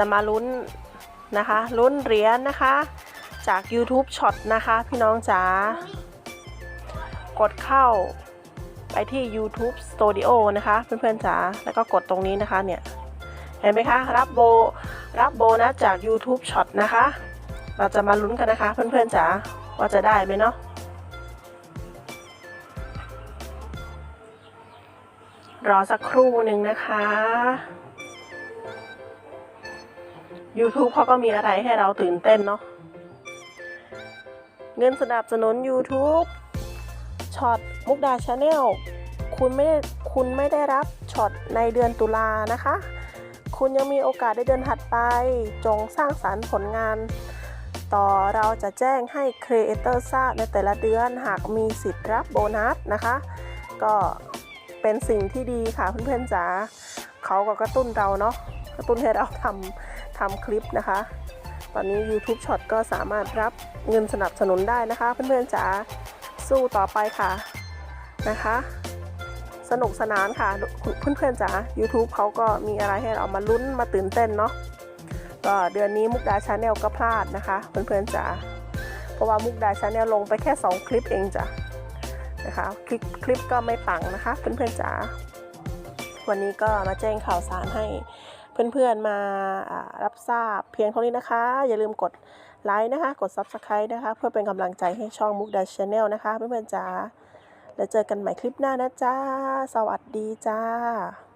จะมาลุ้นนะคะ ลุ้นเหรียญนะคะ จาก YouTube Shot นะคะ พี่น้องจ๋ากดเข้าไปที่ YouTube Studio นะคะเพื่อนๆจ๋าแล้วก็กดตรงนี้นะคะเนี่ยเห็นไหมคะ รับโบรับโบนัสจาก YouTube Shot นะคะ เราจะมาลุ้นกันนะคะเพื่อนๆจ๋าว่าจะได้ไหมเนาะรอสักครู่หนึ่งนะคะ YouTube เขาก็มีอะไรให้เราตื่นเต้นเนาะ เงินสนับสนุน YouTube ช็อตมุกดาชาแนลคุณไม่ได้คุณไม่ได้รับช็อตในเดือนตุลานะคะ คุณยังมีโอกาสในเดือนถัดไป จงสร้างสารรค์ผลงาน ต่อเราจะแจ้งให้ครีเอเตอร์ทราบในแต่ละเดือนหากมีสิทธิ์รับโบนัสนะคะ ก็เป็นสิ่งที่ดีค่ะเพื่อนๆจ๋าเขาก็กระตุ้นเราเนาะกระตุ้นให้เราทำ ทำคลิปนะคะ ตอนนี้ YouTube Shot ก็สามารถรับเงินสนับสนุนได้นะคะ เพื่อนๆจ๋าสู้ต่อไปค่ะนะคะ สนุกสนานค่ะ เพื่อนๆจ๋า YouTube เขาก็มีอะไรให้เรามาลุ้นมาตื่นเต้นเนาะก็เดือนนี้มุกดาชาแนลก็พลาดนะคะ เพื่อนๆจ๋าเพราะว่ามุกดาชาแนลลงไปแค่ 2 คลิปเองจ้ะนะคะคลิปคลิปก็ไม่ปังนะคะ เพื่อนๆจ๋าวันนี้ก็มาแจ้งข่าวสารให้ เพื่อนๆมารับทราบเพียงเท่านี้นะคะ อย่าลืมกดไลค์นะคะ กด Subscribe นะคะ เพื่อเป็นกำลังใจให้ช่องมุกดาชาแนลนะคะ เพื่อนๆจ๋าแล้วเจอกันใหม่คลิปหน้านะจ๊ะสวัสดีจ้า